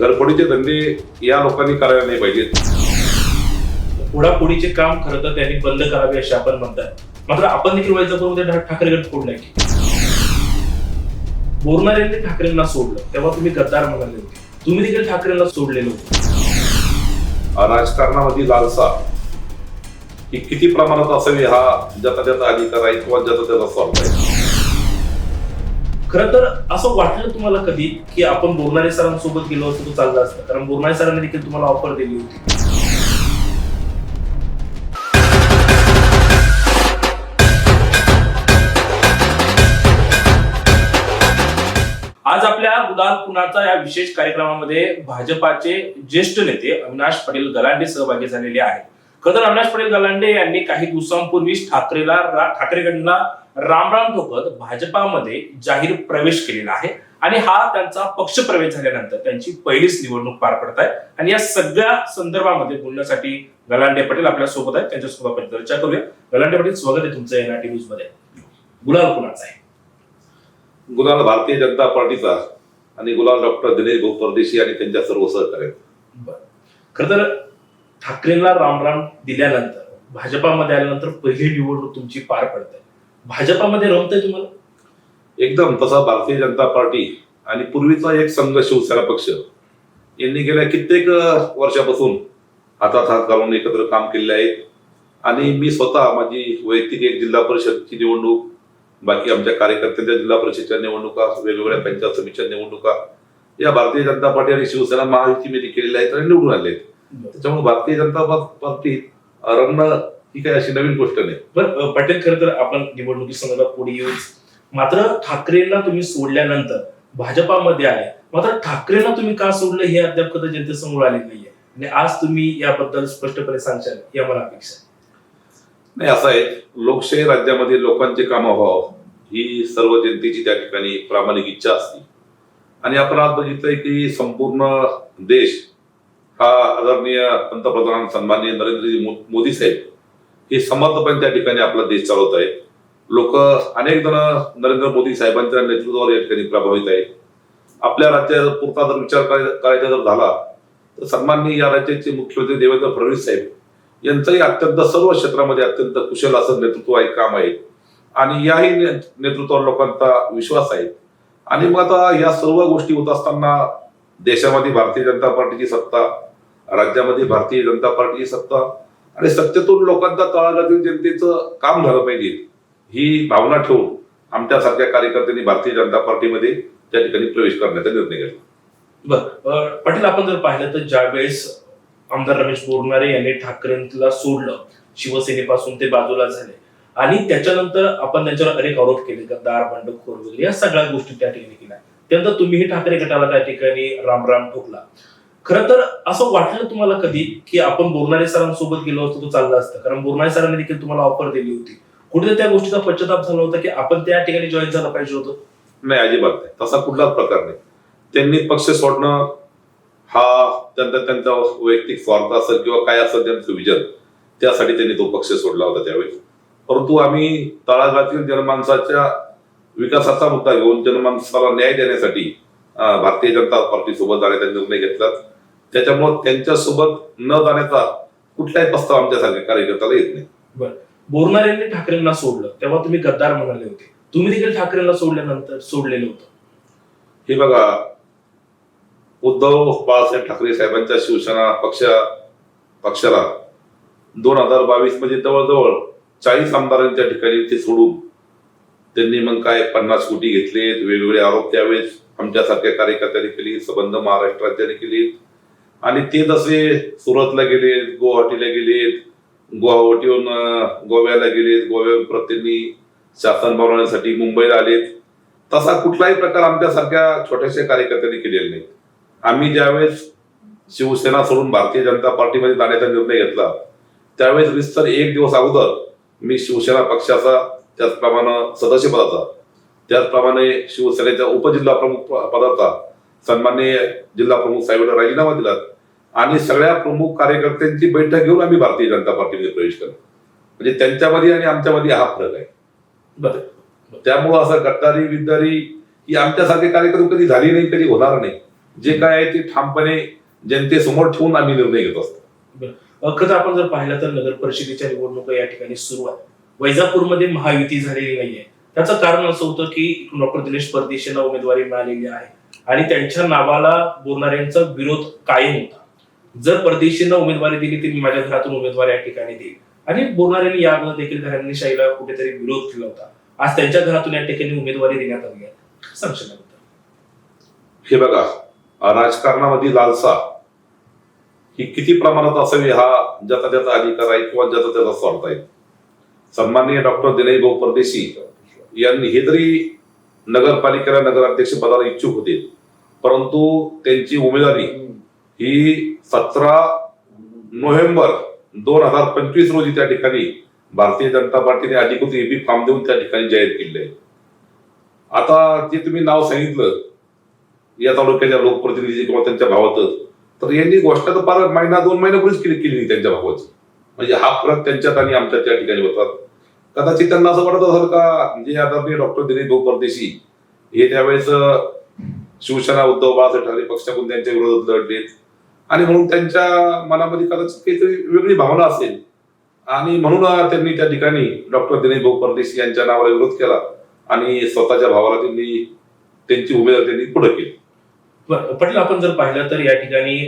घरफोडीचे धंदे या लोकांनी करायला नाही पाहिजेत. पुढापुढीचे काम खरं तर त्यांनी बंद करावे असे आपण म्हणतात. मात्र आपण देखील वैजापूरमध्ये ठा- ठाकरे गट फोडलाय की बोरणाऱ्यांनी ठाकरेंना सोडलं तेव्हा तुम्ही गद्दार म्हणाले होते. तुम्ही देखील ठाकरेंना सोडलेलं होतं. राजकारणामध्ये लालसा ही किती प्रमाणात असावी हा ज्याचा त्याचा अधिकार आहे किंवा ज्याचा त्याचा स्वार्थ आहे? खरं तर असं वाटलं तुम्हाला कधी की आपण बोरणारे सरांसोबत गेलो असतो तो चालला असतं? कारण बोरणारे सरांनी देखील तुम्हाला ऑफर दिली होती. आज आपल्या उदार पुण्याचा या विशेष कार्यक्रमामध्ये भाजपाचे ज्येष्ठ नेते अविनाश पटेल गलांडे सहभागी झालेले आहेत. खरं तर अविनाश पटेल गलांडे यांनी काही दिवसांपूर्वीच ठाकरेला रा- ठाकरेकडला रामराम ठोकत भाजपामध्ये जाहीर प्रवेश केलेला आहे आणि हा त्यांचा पक्ष प्रवेश झाल्यानंतर त्यांची पहिलीच निवडणूक पार पडत आहे. आणि या सगळ्या संदर्भामध्ये बोलण्यासाठी गलांडे पटेल आपल्यासोबत आहेत. त्यांच्यासोबत आपण चर्चा करूया. गलांडे पटेल स्वागत आहे तुमचं एनआरटी न्यूजमध्ये गुलाल कुणाचा आहे? गुलाल भारतीय जनता पार्टीचा आणि गुलाल डॉक्टर दिनेश भाऊ परदेशी आणि त्यांच्या सर्व सहकार्य खर तर ठाकरेंना रामराम दिल्यानंतर भाजपामध्ये आल्यानंतर पहिली निवडणूक तुमची पार पडते भाजपामध्ये रमतंय तुम्हाला? एकदम तसा भारतीय जनता पार्टी आणि पूर्वीचा एक संघ शिवसेना पक्ष यांनी गेल्या कित्येक वर्षापासून हातात हात घालून एकत्र काम केलेले आहेत. आणि मी स्वतः माझी वैयक्तिक एक जिल्हा परिषदची निवडणूक बाकी आमच्या कार्यकर्त्यांच्या जिल्हा परिषदच्या निवडणुका वेगवेगळ्या पंचायत समितीच्या निवडणुका या भारतीय जनता पार्टी आणि शिवसेना महायुतीमध्ये केलेल्या आहेत आणि निवडून आले आहेत. त्याच्यामुळे भारतीय जनता पार्टी रमणं ही काही अशी नवीन गोष्ट नाही. बरं अं, पटेल खरं तर आपण निवडणुकी संदर्भात पुढे येऊच. मात्र ठाकरेंना तुम्ही सोडल्यानंतर भाजपामध्ये आले. मात्र ठाकरेंना तुम्ही का सोडलं हे अद्याप कदा जनतेसमोर आले नाहीये. आणि आज तुम्ही याबद्दल स्पष्टपणे सांगशाल या मला अपेक्षा आहे. नाही असं आहे. लोकशाही राज्यामध्ये लोकांचे कामं व्हावं ही सर्व जनतेची त्या ठिकाणी प्रामाणिक इच्छा असते. आणि आपण आज बघितलंय की संपूर्ण देश हा आदरणीय पंतप्रधान सन्माननीय नरेंद्रजी मोदी साहेब हे समर्थपणे त्या ठिकाणी आपला देश चालवत आहे. लोक अनेक जण नरेंद्र मोदी साहेबांच्या नेतृत्वावर या ठिकाणी प्रभावित आहेत आपल्या राज्याचा पुरता जर विचार करायचा जर झाला तर सन्माननीय या राज्याचे मुख्यमंत्री देवेंद्र फडणवीस साहेब यांचंही अत्यंत सर्व क्षेत्रामध्ये अत्यंत कुशल असं नेतृत्व आहे काम आहे. आणि याही ने- नेतृत्वावर लोकांचा विश्वास आहे. आणि मग आता या सर्व गोष्टी होत असताना देशामध्ये भारतीय जनता पार्टीची सत्ता राज्यामध्ये भारतीय जनता पार्टीची सत्ता आणि सत्तेतून लोकांचा तळागाळातील जनतेचं काम झालं पाहिजे ही भावना ठेवून आमच्यासारख्या कार्यकर्त्यांनी भारतीय जनता पार्टीमध्ये त्या ठिकाणी प्रवेश करण्याचा निर्णय घेतला. बर पाटील आपण जर पाहिलं तर ज्यावेळेस आमदार रमेश बोरणारे यांनी ठाकरेंना सोडलं शिवसेनेपासून ते बाजूला झाले आणि त्याच्यानंतर आपण त्यांच्यावर अनेक आरोप केले गद्दार बंडखोर वगैरे या सगळ्या गोष्टी त्या ठिकाणी केल्या. त्यानंतर तुम्हीही ठाकरे गटाला त्या ठिकाणी रामराम ठोकला. खरं तर असं वाटलं तुम्हाला कधी की आपण बोरणारे सरांसोबत गेलो असतो तो चालला असतं? कारण बोरणारे सरांनी देखील तुम्हाला ऑफर दिली होती. कुठे त्या गोष्टीचा पश्चाताप झाला होता की आपण त्या ठिकाणी जॉईन झालं पाहिजे होतं? नाही अजिबात नाही. तसा कुठलाच प्रकार नाही. त्यांनी पक्ष सोडणं हा त्यांचा त्यांचा वैयक्तिक स्वार्थ असेल किंवा काय असेल त्यांचं विजन त्यासाठी त्यांनी तो पक्ष सोडला होता त्यावेळी. परंतु आम्ही तळागाळातील जनमानसाच्या विकासाचा मुद्दा घेऊन जनमानसाला न्याय देण्यासाठी भारतीय जनता पार्टी सोबत जाण्याचा निर्णय घेतला. त्याच्यामुळे त्यांच्यासोबत न जाण्याचा कुठलाही प्रस्ताव आमच्यासारख्या कार्यकर्त्याला येत नाही. बोरनाऱ्यांनी ठाकरेंना सोडलं तेव्हा तुम्ही गद्दार म्हणाले होते. तुम्ही देखील ठाकरेंना सोडल्यानंतर सोडलेलं होतं. हे बघा उद्धव बाळासाहेब ठाकरे साहेबांच्या शिवसेना पक्ष पक्षाला दोन हजार बावीसमध्ये जवळजवळ चाळीस आमदारांच्या ठिकाणी ते सोडून त्यांनी मग काय पन्नास कोटी घेतले वेगवेगळे आरोप त्यावेळेस आमच्यासारख्या कार्यकर्त्यांनी केली संबंध महाराष्ट्र राज्याने केली आणि ते जसे सुरतला गेलेत गुवाहाटीला गेलेत गुवाहाटीहून गोव्याला गेले गोव्याहून प्रत्येकी शासन बनवण्यासाठी मुंबईला आलेत. तसा कुठलाही प्रकार आमच्यासारख्या छोट्याशा कार्यकर्त्यांनी केलेला नाही. आम्ही ज्यावेळेस शिवसेना सोडून भारतीय जनता पार्टीमध्ये जाण्याचा निर्णय घेतला त्यावेळेस विस्तर एक दिवस अगोदर मी शिवसेना पक्षाचा त्याचप्रमाणे सदस्यपदाचा त्याचप्रमाणे शिवसेनेच्या उपजिल्हा प्रमुख प- पदाचा सन्माननीय जिल्हा प्रमुख साहेबांना राजीनामा दिला आणि सगळ्या प्रमुख कार्यकर्त्यांची बैठक घेऊन आम्ही भारतीय जनता पार्टीमध्ये प्रवेश केला. म्हणजे त्यांच्यामध्ये आणि आमच्यामध्ये हा फरक आहे. बरं त्यामुळं असं गद्दारी विद्दारी ही आमच्यासारखे कार्यक्रम कधी झाली नाही कधी होणार नाही. जे काय आहे ते ठामपणे जनतेसमोर ठेवून आम्ही निर्णय घेत असतो. खरं आपण जर पाहिलं तर नगर परिषदेच्या निवडणुका या ठिकाणी सुरू आहे वैजापूरमध्ये महायुती झालेली नाहीये. त्याचं कारण असं होतं की डॉक्टर दिनेश परदेशींना उमेदवारी मिळालेली आहे. आणि त्यांच्या नावाला बोलणाऱ्यांचा विरोध कायम होता. जर परदेशींना उमेदवारी दिली तर मी माझ्या घरातून उमेदवारी या ठिकाणी देईल आणि बोलणाऱ्यांनी यावर अगोदर देखील घराणेशाहीला कुठेतरी विरोध केला होता. आज त्यांच्या घरातून या ठिकाणी उमेदवारी देण्यात आली आहे. काय हे बघा राजकारणामध्ये लालसा ही किती प्रमाणात असावी हा ज्याचा त्याचा अधिकार आहे किंवा ज्याचा त्याचा स्वार्थ आहे. सन्माननीय डॉक्टर दिनेश भाऊ परदेशी यांनी हे जरी नगरपालिकेला नगराध्यक्ष पदाला इच्छुक होते. परंतु त्यांची उमेदवारी ही सतरा नोव्हेंबर दोन हजार पंचवीस रोजी त्या ठिकाणी भारतीय जनता पार्टीने अधिकृत एबी फॉर्म देऊन त्या ठिकाणी जाहीर केले आहे. आता जे तुम्ही नाव सांगितलं या तालुक्याच्या लोकप्रतिनिधी किंवा त्यांच्या भावातच तर यांनी गोष्ट तर फार महिना दोन महिन्यापूर्वीच केली केली नाही त्यांच्या भावाची. म्हणजे हा फरक त्यांच्यात आणि आमच्या त्या ठिकाणी होतात कदाचित त्यांना असं वाटत असेल का म्हणजे जे आदरणीय डॉक्टर दिलीप भाऊ परदेशी हे त्यावेळेस शिवसेना उद्धव बाळासाहेब ठाकरे पक्षाकडून त्यांच्या विरोधात लढलेत. आणि म्हणून त्यांच्या मनामध्ये कदाचित काहीतरी वेगळी भावना असेल. आणि म्हणून त्यांनी त्या ठिकाणी डॉक्टर दिनेश भाऊ परदेशी यांच्या नावाला विरोध केला. आणि स्वतःच्या भावाला त्यांनी त्यांची उमेदवारी त्यांनी पुढे केली. पटेल आपण जर पाहिलं तर या ठिकाणी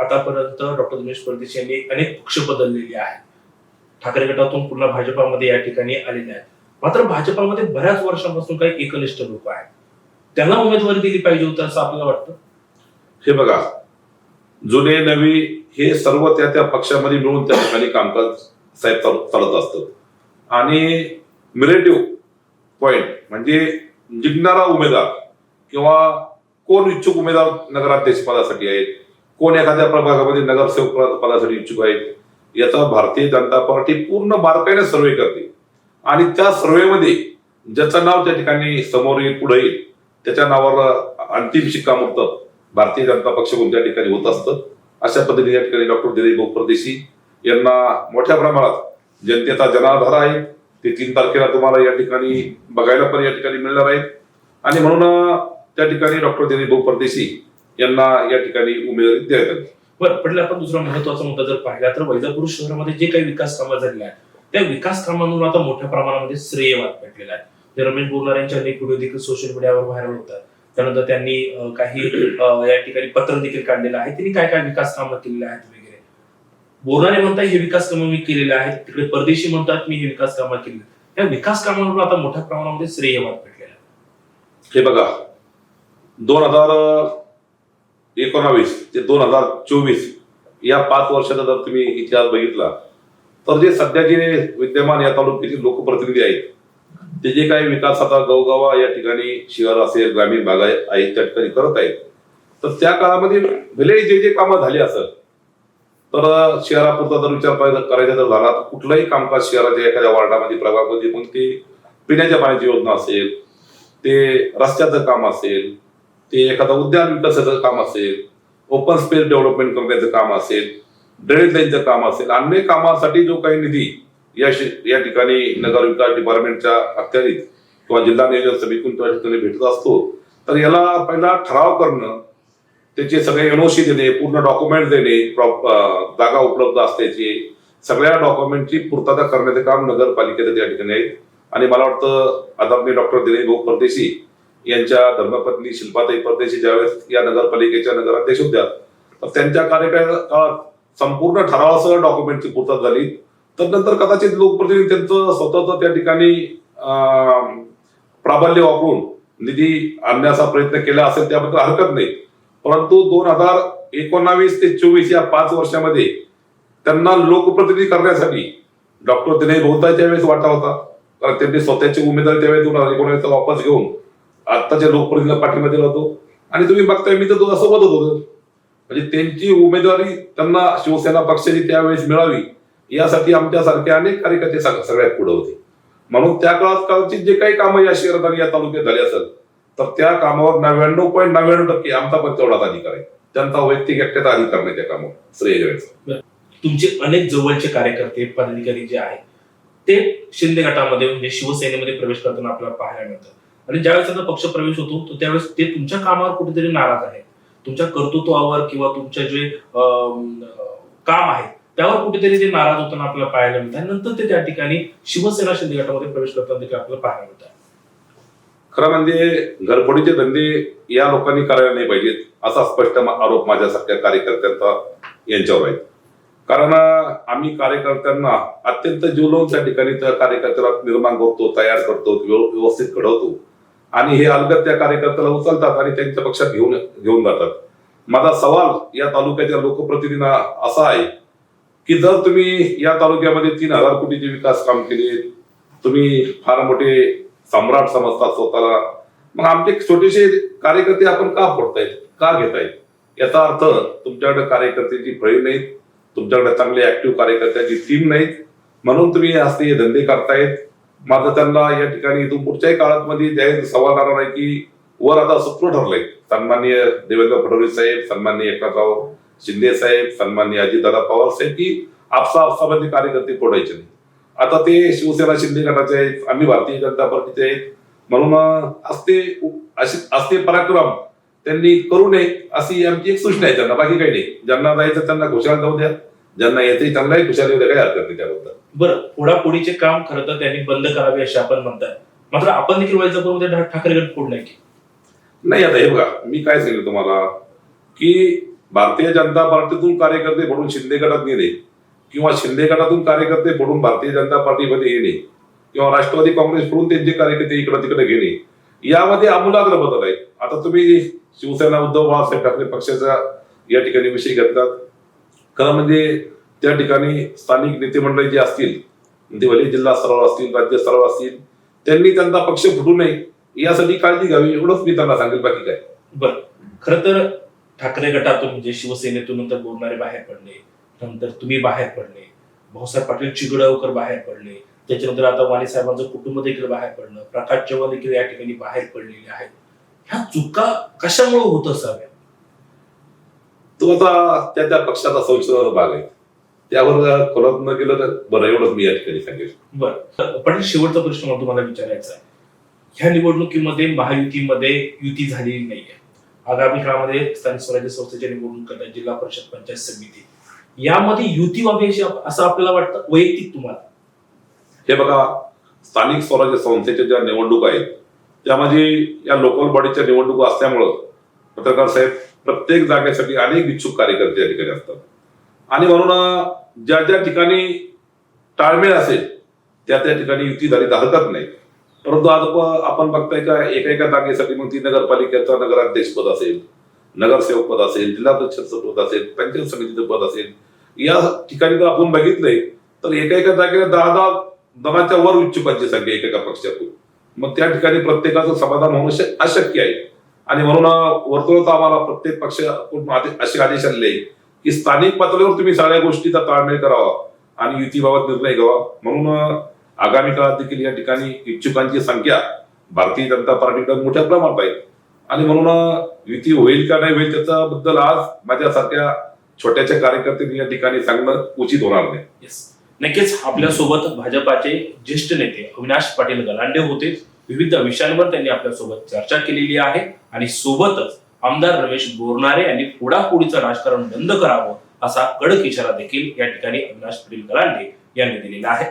आतापर्यंत डॉक्टर दिनेश परदेशी यांनी अनेक पक्ष बदललेले आहेत. ठाकरे गटातून पुन्हा भाजपामध्ये या ठिकाणी आलेले आहेत. मात्र भाजपामध्ये बऱ्याच वर्षांपासून काही एकनिष्ठ लोक आहेत. त्यांना उमेदवारी दिली पाहिजे होती असं आपल्याला वाटतं? हे बघा जुने नवी हे सर्व त्या त्या पक्षामध्ये मिळून त्या ठिकाणी कामकाज साहेब चालत असतं. आणि मिरेटिव्ह पॉइंट म्हणजे जिंकणारा उमेदवार किंवा कोण इच्छुक उमेदवार नगराध्यक्ष पदासाठी आहेत कोण एखाद्या प्रभागामध्ये नगरसेवक पदासाठी इच्छुक आहेत याचा भारतीय जनता पार्टी पूर्ण बारकाईने सर्वे करते. आणि त्या सर्वेमध्ये ज्याचं नाव त्या ठिकाणी समोर येईल पुढे येईल त्याच्या नावावर अंतिम शिक्कामोर्तब भारतीय जनता पक्ष कोणत्या ठिकाणी होत असतं अशा पद्धतीने या ठिकाणी डॉक्टर दिलीप भाऊ परदेशी यांना मोठ्या प्रमाणात जनतेचा जनाधार आहे. ते तीन तारखेला तुम्हाला या ठिकाणी बघायला पण या ठिकाणी मिळणार आहेत. आणि म्हणून त्या ठिकाणी डॉक्टर दिलीप भाऊ परदेशी यांना या ठिकाणी उमेदवारी देण्यात आली. बरं पडलं आपण दुसरा महत्त्वाचा मुद्दा जर पाहिला तर वैजापूर शहरामध्ये जे काही विकास कामं झालेली आहेत त्या विकास कामांवर आता मोठ्या प्रमाणामध्ये श्रेयवाद भेटलेला आहे. रमेश बोलणार यांच्या अनेक व्हिडिओ देखील सोशल मीडियावर व्हायरल होतात. त्यानंतर त्यांनी काही या ठिकाणी पत्र देखील काढलेलं आहे. त्यांनी काय काय विकास कामं केलेली आहेत वगैरे? बोरणारे म्हणतात हे विकास कामं मी केलेले आहेत. तिकडे परदेशी म्हणतात मी हे विकास कामं केली त्या विकास कामांवर आता मोठ्या प्रमाणामध्ये श्रेयवाद भेटलेला आहे. हे बघा दोन हजार एकोणावीस ते दोन हजार चोवीस या पाच वर्षाचा जर तुम्ही इतिहास बघितला तर जे सध्याचे विद्यमान या तालुक्याचे लोकप्रतिनिधी आहेत ते जे काही विकास आता गवगावा या ठिकाणी शहर असेल ग्रामीण भाग आहे आहेत त्या ठिकाणी करत आहेत तर त्या काळामध्ये भले जे जे कामं झाली असत तर शहरापुरता जर विचार करायचा करायचा जर झाला तर कुठलंही कामकाज शहराच्या एखाद्या वार्डामध्ये प्रभागामध्ये कोणती पिण्याच्या पाण्याची योजना असेल ते रस्त्याचं काम असेल ते एखादं उद्यान विकासाचं काम असेल ओपन स्पेस डेव्हलपमेंट करण्याचं काम असेल ड्रेनेज लाईनचं काम असेल अन्य कामासाठी जो काही निधी या या ठिकाणी नगर विकास डिपार्टमेंटच्या अखत्यारीत किंवा जिल्हा नियोजन समितीतून त्या ठिकाणी भेटत असतो तर याला पहिला ठराव करणं त्याचे सगळे एनओसी देणे पूर्ण डॉक्युमेंट देणे प्रॉप- जागा उपलब्ध असल्याची सगळ्या डॉक्युमेंटची पूर्तता करण्याचे काम नगरपालिकेचं त्या ठिकाणी आहे. आणि मला वाटतं आदरणीय डॉक्टर दिलीप भाऊ परदेशी यांच्या धर्मपत्नी शिल्पाताई परदेशी ज्यावेळेस या नगरपालिकेच्या नगराध्यक्ष होत्या तर त्यांच्या काळात संपूर्ण ठरावासह डॉक्युमेंटची पूर्तता झाली. तर नंतर कदाचित लोकप्रतिनिधी त्यांचं स्वतःच त्या ठिकाणी प्राबल्य वापरून निधी आणण्याचा प्रयत्न केला असेल त्याबद्दल हरकत नाही. परंतु दोन हजार एकोणावीस ते चोवीस या पाच वर्षामध्ये त्यांना लोकप्रतिनिधी करण्यासाठी डॉक्टर दिनेश बहुता त्यावेळेस वाटा होता. कारण त्यांनी स्वतःची उमेदवारी त्यावेळेस दोन हजार एकोणावीसचा वापस घेऊन आत्ताच्या लोकप्रतिनिधीला पाठिंबा दिला होतो. आणि तुम्ही बघताय मी तर तो असं बदलत होतो. म्हणजे त्यांची उमेदवारी त्यांना शिवसेना पक्षाची त्यावेळेस मिळावी यासाठी आमच्यासारखे अनेक कार्यकर्ते सगळ्यात पुढे होते. म्हणून त्या काळात काळची जे काही कामं या शहरात आणि या तालुक्यात झाली असेल तर त्या कामावर नव्याण्णव पॉईंट नव्याण्णव टक्के आमचा पण तेवढाच अधिकार आहे. त्यांचा वैयक्तिक एकट्याचा अधिकार नाही त्या कामावर श्रेय तुमचे अनेक जवळचे कार्यकर्ते पदाधिकारी जे आहेत ते शिंदे गटामध्ये म्हणजे शिवसेनेमध्ये प्रवेश करताना आपल्याला पाहायला मिळतात. आणि ज्यावेळेस त्यांचा पक्ष प्रवेश होतो तर त्यावेळेस ते तुमच्या कामावर कुठेतरी नाराज आहे तुमच्या कर्तृत्वावर किंवा तुमच्या जे काम आहे त्यावर कुठेतरी ते नाराज होताना आपल्याला पाहायला मिळतं. आणि नंतर ते त्या ठिकाणी शिवसेना शिंदे गटामध्ये प्रवेश करताना देखील आपल्याला पाहायला मिळतं. खरं म्हणजे घरफोडीचे धंदे या लोकांनी करायला नाही पाहिजेत असा स्पष्ट आरोप माझ्यासारख्या कार्यकर्त्यांचा यांच्यावर आहे कारण आम्ही कार्यकर्त्यांना अत्यंत जीव त्या ठिकाणी त्या कार्यकर्त्याला निर्माण करतो तयार करतो व्यवस्थित घडवतो. आणि हे अलगत त्या कार्यकर्त्याला उचलतात आणि त्यांच्या पक्षात घेऊन घेऊन जातात. माझा सवाल या तालुक्याच्या लोकप्रतिनिधींना असा आहे की जर तुम्ही या तालुक्यामध्ये तीन हजार कोटीचे विकास काम केले तुम्ही फार मोठे सम्राट समजतात स्वतःला मग आमचे छोटेसे कार्यकर्ते आपण का फोडतायत का घेतायत? याचा अर्थ तुमच्याकडे कार्यकर्त्याची फळी नाहीत तुमच्याकडे चांगले ऍक्टिव्ह कार्यकर्त्याची टीम नाहीत म्हणून तुम्ही असते हे धंदे करतायत. मात्र त्यांना या ठिकाणी इथून पुढच्याही काळात मध्ये जाहीर सवाल राहणार आहे की वर आता सूत्र ठरलंय? सन्माननीय देवेंद्र फडणवीस साहेब सन्माननीय एकनाथराव शिंदे साहेब सन्माननीय अजितदादा पवार साहेब की आपसा आपसामध्ये कार्यकर्ते फोडायचे नाही आता ते शिवसेना शिंदे गटाचे आहेत आम्ही भारतीय जनता पार्टीचे आहेत. म्हणून असते अशी असते पराक्रम त्यांनी करू नये अशी आमची एक सूचना आहे. त्यांना बाकी काही नाही. ज्यांना जायचं त्यांना खुशाल जाऊ द्या. ज्यांना येते त्यांनाही खुशाल येऊ द्या. काही हरकत नाही त्याबद्दल. बरं फोडाफोडीचे काम खरं तर त्यांनी बंद करावे असे आपण म्हणताय. मात्र आपण देखील वैजापूरमध्ये ठाकरे गट फोडलाय की नाही आता हे बघा मी काय सांगितलं तुम्हाला की भारतीय जनता पार्टीतून कार्यकर्ते फोडून शिंदे गटात नेणे किंवा शिंदे गटातून कार्यकर्ते फोडून भारतीय जनता पार्टीमध्ये येणे किंवा राष्ट्रवादी काँग्रेस फोडून त्यांचे कार्यकर्ते इकडे तिकडे घेणे यामध्ये आमूलाग्र बदल आहे आता तुम्ही शिवसेना उद्धव बाळासाहेब ठाकरे पक्षाचा या ठिकाणी विषय घेतलात. खरं म्हणजे त्या ठिकाणी स्थानिक नेते मंडळी जे असतील ते भले जिल्हा स्तरावर असतील राज्य स्तरावर असतील त्यांनी त्यांचा पक्ष फुटू नये यासाठी काळजी घ्यावी एवढंच मी त्यांना सांगेल बाकी काय. बरं. खरं तर ठाकरे गटातून म्हणजे शिवसेनेतून नंतर बोलणारे बाहेर पडले नंतर तुम्ही बाहेर पडले भाऊसाहेब पाटील चिगडावकर बाहेर पडले त्याच्यानंतर आता वाणी साहेबांचं कुटुंब देखील बाहेर पडलं प्रकाश चव्हाण देखील या ठिकाणी बाहेर पडलेले आहेत. ह्या चुका कशामुळे होत असाव्या तो आता त्या त्या पक्षाचा संशोधनाचा भाग आहे. त्यावर खोलात न गेलं तर बरं एवढंच मी या ठिकाणी सांगेल. बरं. पाटील शेवटचा प्रश्न मला तुम्हाला विचारायचा आहे. ह्या निवडणुकीमध्ये महायुतीमध्ये युती झालेली नाहीये. आगामी काळामध्ये स्थानिक स्वराज्य संस्थेच्या निवडणूक करतात जिल्हा परिषद पंचायत समिती. यामध्ये युती व्हावी असं आपल्याला वाटतं? वैयक्तिक तुम्हाला? हे बघा स्थानिक स्वराज्य संस्थेच्या ज्या निवडणुका आहेत त्यामध्ये या लोकल बॉडीच्या निवडणुका असल्यामुळं पत्रकार साहेब प्रत्येक जागेसाठी अनेक इच्छुक कार्यकर्ते या ठिकाणी असतात. आणि म्हणून ज्या ज्या ठिकाणी ताळमेळ असेल त्या त्या ठिकाणी युती झाली तर हरकत नाही. परंतु आज आपण बघताय का एका एका जागेसाठी मग ती नगरपालिकेचा नगराध्यक्ष पद असेल नगरसेवक पद असेल जिल्हा परिषदचं पद असेल पंचायत समितीचं पद असेल या ठिकाणी जर आपण बघितलंय तर एका एका जागेला दहा दहा दनाच्या वर उच्चपांची संख्या एकेका पक्षातून. मग त्या ठिकाणी प्रत्येकाचं समाधान होणं अशक्य आहे. आणि म्हणून वर्तुळात आम्हाला प्रत्येक पक्ष असे आदेश आलेले आहे की स्थानिक पातळीवर तुम्ही सगळ्या गोष्टीचा ताळमेळ करावा आणि युतीबाबत निर्णय घ्यावा. म्हणून आगामी काळात देखील या ठिकाणी इच्छुकांची संख्या भारतीय जनता पार्टीकडे मोठ्या प्रमाणात आहे. आणि म्हणून युती होईल का नाही होईल त्याच्याबद्दल आज माझ्यासारख्या छोट्याच्या कार्यकर्त्यांनी या ठिकाणी सांगणं उचित होणार नाही. येस नक्कीच आपल्यासोबत भाजपाचे ज्येष्ठ नेते अविनाश पाटील गलांडे होते. विविध विषयांवर त्यांनी आपल्यासोबत चर्चा केलेली आहे. आणि सोबतच आमदार रमेश बोरणारे यांनी फोडाफोडीचं राजकारण बंद करावं असा कडक इशारा देखील या ठिकाणी अविनाश पाटील गलांडे यांनी दिलेला आहे.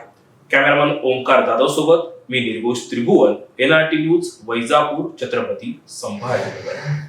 कॅमेरामन ओंकार जाधव सोबत मी निर्घोष त्रिभुवन एनआरटी न्यूज वैजापूर छत्रपती संभाजीनगर.